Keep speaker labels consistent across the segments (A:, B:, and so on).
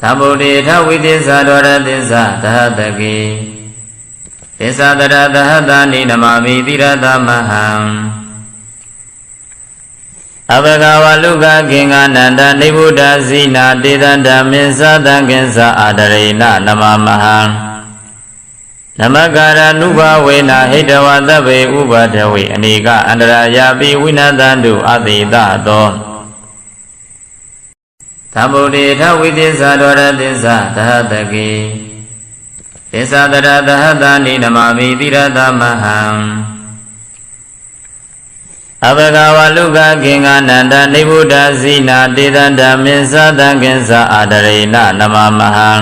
A: သမ္ဗုဒ္ဓေထဝိသစ္စာဒေါရသစ္စာသဟတကေသစ္စာတရသဟတာနိနမမိတိရသမဟံအဘဂဝလုကကင်္ဂနန္တနိဗ္ဗုဒ္ဓဇိနာတေတံဓမ္မေသတံကင်္စအာဒရေနနမမဟံနမကာရနုဘဝေနဟိတဝသဗ္ဗေဥပဒဝေအနိကအန္တရာယာပိဝိနတံတုအတိတသော သမ္ဗုဒ္ဓေထဝိသစ္စာဒေါရသစ္စာသဟတကေသစ္စာတရသဟတာနိနမမိတိရသမဟံအဘဂဝလုကကင်္ဂနန္တနိဗ္ဗုဒ္ဓဇိနာတေတံဓမ္မေသတံကင်္စအာဒရေနနမမဟံ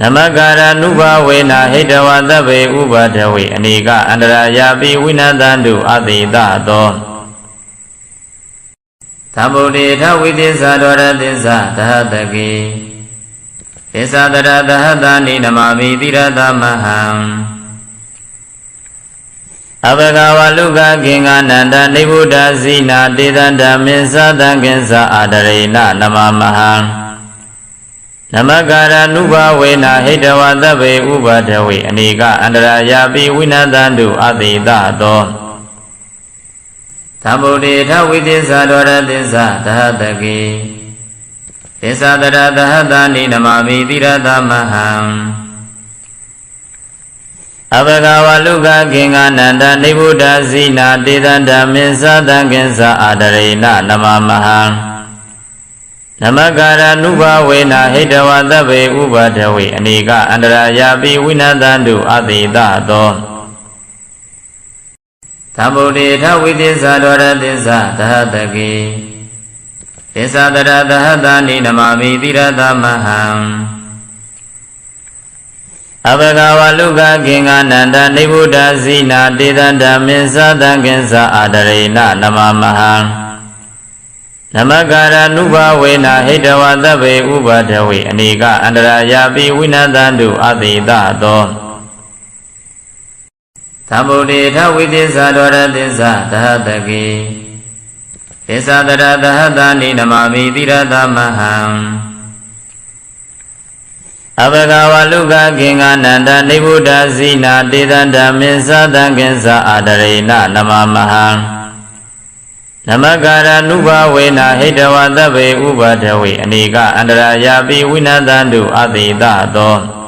A: နမကာရနုဘဝေနဟိတဝသဗ္ဗေဥပဒဝေအနိကအန္တရာယာပိဝိနတံတုအတိတသော သမ္ဗုဒ္ဓေထဝိသစ္စာဒေါရသစ္စာသဟတကေသစ္စာတရသဟတာနိနမမိတိရသမဟံအဘဂဝလုကကင်္ဂနန္တနိဗ္ဗုဒ္ဓဇိနာတေတံဓမ္မေသတံကင်္စအာဒရေနနမမဟံနမကာရနုဘဝေနဟိတဝသဗ္ဗေဥပဒဝေအနိကအန္တရာယာပိဝိနတံတုအတိတသော သမ္ဗုဒ္ဓေထဝိသစ္စာဒေါရသစ္စာသဟတကေသစ္စာတရသဟတာနိနမမိတိရသမဟံအဘဂဝလုကကင်္ဂနန္တနိဗ္ဗုဒ္ဓဇိနာတေတံဓမ္မေသတံကင်္စအာဒရေနနမမဟံနမကာရနုဘဝေနဟိတဝသဗ္ဗေဥပဒဝေအနိကအန္တရာယာပိဝိနတံတုအတိတသော သမ္ဗုဒ္ဓေထဝိသစ္စာဒေါရသစ္စာသဟတကေသစ္စာတရသဟတာနိနမမိတိရသမဟံအဘဂဝလုကကင်္ဂနန္တနိဗ္ဗုဒ္ဓဇိနာတေတံဓမ္မေသတံကင်္စအာဒရေနနမမဟံနမကာရနုဘဝေနဟိတဝသဗ္ဗေဥပဒဝေအနိကအန္တရာယာပိဝိနတံတုအတိတသော သမ္ဗုဒ္ဓေထဝိသစ္စာဒေါရသစ္စာသဟတကေသစ္စာတရသဟတာနိနမမိတိရသမဟံအဘဂဝလုကကင်္ဂနန္တနိဗ္ဗုဒ္ဓဇိနာတေတံဓမ္မေသတံကင်္စအာဒရေနနမမဟံနမကာရနုဘဝေနဟိတဝသဗ္ဗေဥပဒဝေအနိကအန္တရာယာပိဝိနတံတုအတိတသော